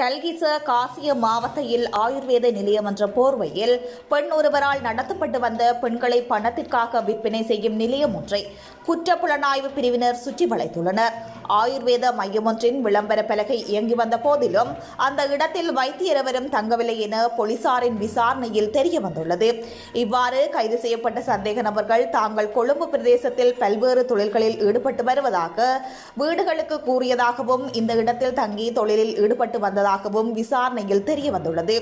கல்கிச காசிய மாவட்டத்தில் ஆயுர்வேத நிலையம் என்ற போர்வையில் பெண் ஒருவரால் நடத்தப்பட்டு வந்த பெண்களை பணத்திற்காக விற்பனை செய்யும் நிலையம் ஒன்றை குற்றப்புலனாய்வு பிரிவினர் சுற்றி வளைத்துள்ளனர். ஆயுர்வேத மையம் ஒன்றின் விளம்பர பலகை இயங்கி வந்த போதிலும் அந்த இடத்தில் வைத்தியரவரும் தங்கவில்லை என போலீசாரின் விசாரணையில் தெரிய வந்துள்ளது. இவ்வாறு கைது செய்யப்பட்ட சந்தேக நபர்கள் தாங்கள் கொழும்பு பிரதேசத்தில் பல்வேறு தொழில்களில் ஈடுபட்டு வருவதாக வீடுகளுக்கு கூறியதாகவும் இந்த இடத்தில் தங்கி தொழிலில் ஈடுபட்டு வந்ததாகவும் விசாரணையில் தெரிய வந்துள்ளது.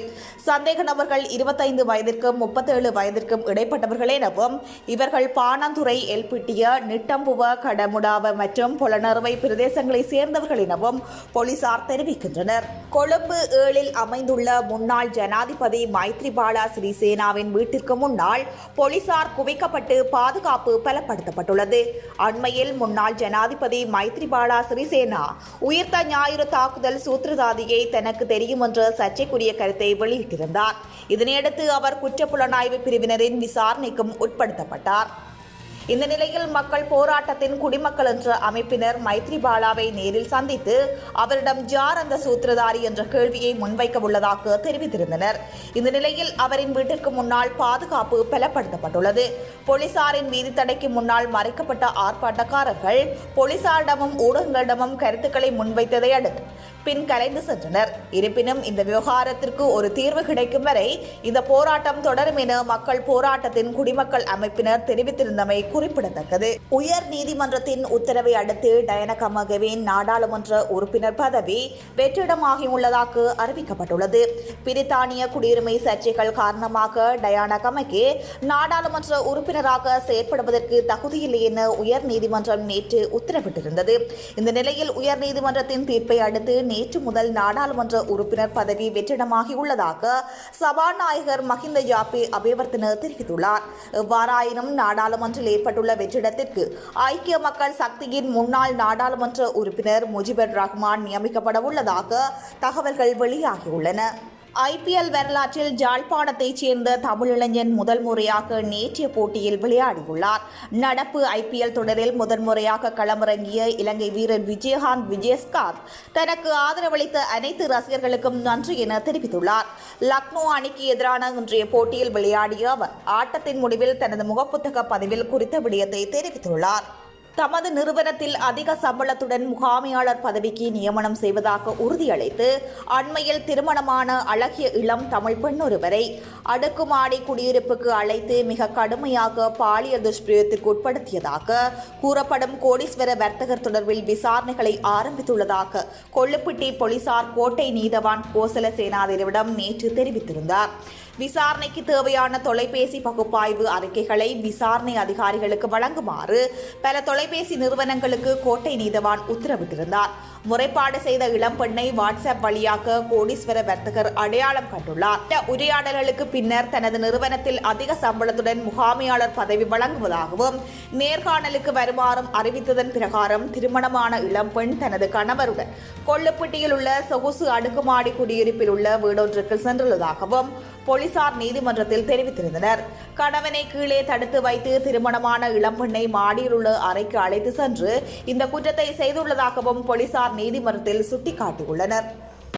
சந்தேக நபர்கள் இருபத்தைந்து வயதிற்கும் முப்பத்தேழு வயதிற்கும் இடைப்பட்டவர்கள் எனவும் இவர்கள் பாணந்துறை எல்பிட்டிய நிட்டம்புவ கடமுடாவ மற்றும் புலனறுவை பிரதேசங்களை சேர்ந்தவர்கள் எனவும் போலீசார் தெரிவிக்கின்றனர். கொழும்பு ஏழில் அமைந்துள்ள முன்னாள் ஜனாதிபதி மைத்ரிபால சிறிசேனாவின் வீட்டிற்கு முன்னால் போலீசார் குவிக்கப்பட்டு பாதுகாப்பு பலப்படுத்தப்பட்டுள்ளது. அண்மையில் முன்னாள் ஜனாதிபதி மைத்ரிபால சிறிசேனா உயிர்த்த ஞாயிறு தாக்குதல் சூத்திரதாதியை தனக்கு தெரியும் என்ற சர்ச்சைக்குரிய கருத்தை வெளியிட்டிருந்தார். இதனையடுத்து அவர் குற்றப்புலனாய்வு பிரிவினரின் விசாரணைக்கும் உட்படுத்தப்பட்டார். இந்த நிலையில் மக்கள் போராட்டத்தின் குடிமக்கள் என்ற அமைப்பினர் மைத்ரிபாலாவை நேரில் சந்தித்து அவரிடம் ஜார் அந்த சூத்திரதாரி என்ற கேள்வியை முன்வைக்க உள்ளதாக தெரிவித்திருந்தனர். இந்த நிலையில் அவரின் வீட்டிற்கு முன்னால் பாதுகாப்பு பலப்படுத்தப்பட்டுள்ளது. போலீசாரின் வீதி தடைக்கு முன்னால் மறைக்கப்பட்ட ஆர்ப்பாட்டக்காரர்கள் போலீசாரிடமும் ஊடகங்களிடமும் கருத்துக்களை முன்வைத்ததை அடுத்து பின் கலைந்து சென்றனர். இருப்பினும் இந்த விவகாரத்திற்கு ஒரு தீர்வு கிடைக்கும் வரை இந்த போராட்டம் தொடரும் என மக்கள் போராட்டத்தின் குடிமக்கள் அமைப்பினர் தெரிவித்திருந்தமை குறிப்பிடத்தக்கது. உயர் நீதிமன்றத்தின் உத்தரவை அடுத்து டயன நாடாளுமன்ற உறுப்பினர் பதவி வெற்றிடமாகியுள்ளதாக அறிவிக்கப்பட்டுள்ளது. பிரித்தானிய குடியுரிமை சர்ச்சைகள் காரணமாக டயானா கமகே நாடாளுமன்ற உறுப்பினராக செயற்படுவதற்கு தகுதியில்லை என உயர் நீதிமன்றம் நேற்று உத்தரவிட்டிருந்தது. இந்த நிலையில் உயர் நீதிமன்றத்தின் தீர்ப்பை அடுத்து நேற்று முதல் நாடாளுமன்ற உறுப்பினர் பதவி வெற்றிடமாகியுள்ளதாக சபாநாயகர் மஹிந்த யாப்பே அபேவர்த்தன தெரிவித்துள்ளார். எவ்வாறாயினும் நாடாளுமன்றில் ஏற்பட்டுள்ள வெற்றிடத்திற்கு ஐக்கிய மக்கள் சக்தியின் முன்னாள் நாடாளுமன்ற உறுப்பினர் முஜிபுர் ரஹ்மான் நியமிக்கப்பட உள்ளதாக தகவல்கள் வெளியாகியுள்ளன. ஐபிஎல் வரலாற்றில் ஜாழ்ப்பாணத்தைச் சேர்ந்த தமிழிளைஞன் முதல் முறையாக நேற்றைய போட்டியில் விளையாடியுள்ளார். நடப்பு ஐபிஎல் தொடரில் முதன்முறையாக களமிறங்கிய இலங்கை வீரர் விஜயகாந்த் விஜயஸ்காந்த் தனக்கு ஆதரவளித்த அனைத்து ரசிகர்களுக்கும் நன்றி என தெரிவித்துள்ளார். லக்னோ அணிக்கு எதிரான இன்றைய போட்டியில் விளையாடிய அவர் ஆட்டத்தின் முடிவில் தனது முகப்புத்தக பதிவில் குறித்த விடயத்தை தெரிவித்துள்ளார். தமது நிறுவனத்தில் அதிக சம்பளத்துடன் முகாமையாளர் பதவிக்கு நியமனம் செய்வதாக உறுதியளித்து அண்மையில் திருமணமான அழகிய இளம் தமிழ் பெண் ஒருவரை அடுக்குமாடி குடியிருப்புக்கு அழைத்து மிக கடுமையாக பாலியல் துஷ்பிரயோகத்திற்கு உட்படுத்தியதாக கூறப்படும் கோடீஸ்வர வர்த்தகர் தொடர்பில் விசாரணைகளை ஆரம்பித்துள்ளதாக கொள்ளுப்பிட்டி போலீசார் கோட்டை நீதவான் கோசல சேனாதிரியிடம் நேற்று தெரிவித்திருந்தார். விசாரணைக்கு தேவையான தொலைபேசி பகுப்பாய்வு அறிக்கைகளை விசாரணை அதிகாரிகளுக்கு வழங்குமாறு பல தொலைபேசி நிறுவனங்களுக்கு கோட்டை நீதவான் உத்தரவிட்டிருந்தார். முறைப்பாடு செய்த இளம் பெண்ணை வாட்ஸ்அப் வழியாக கோடீஸ்வர வர்த்தகர் அடையாளம் கண்டுள்ளார். இந்த உரையாடல்களுக்கு பின்னர் தனது நிறுவனத்தில் அதிக சம்பளத்துடன் முகாமையாளர் பதவி வழங்குவதாகவும் நேர்காணலுக்கு வருமாறும் அறிவித்ததன் பிரகாரம் திருமணமான இளம்பெண் தனது கணவருடன் கொள்ளுப்பட்டியில் உள்ள சொகுசு அடுக்குமாடி குடியிருப்பில் உள்ள வீடொன்றுக்கு சென்றுள்ளதாகவும் போலீசார் நீதிமன்றத்தில் தெரிவித்திருந்தனர். கணவனை கீழே தடுத்து வைத்து திருமணமான இளம்பெண்ணை மாடியில் உள்ள அறைக்கு அழைத்து சென்று இந்த குற்றத்தை செய்துள்ளதாகவும் போலீசார் நீதிமன்றத்தில் சுட்டிக்காட்டியுள்ளனர்.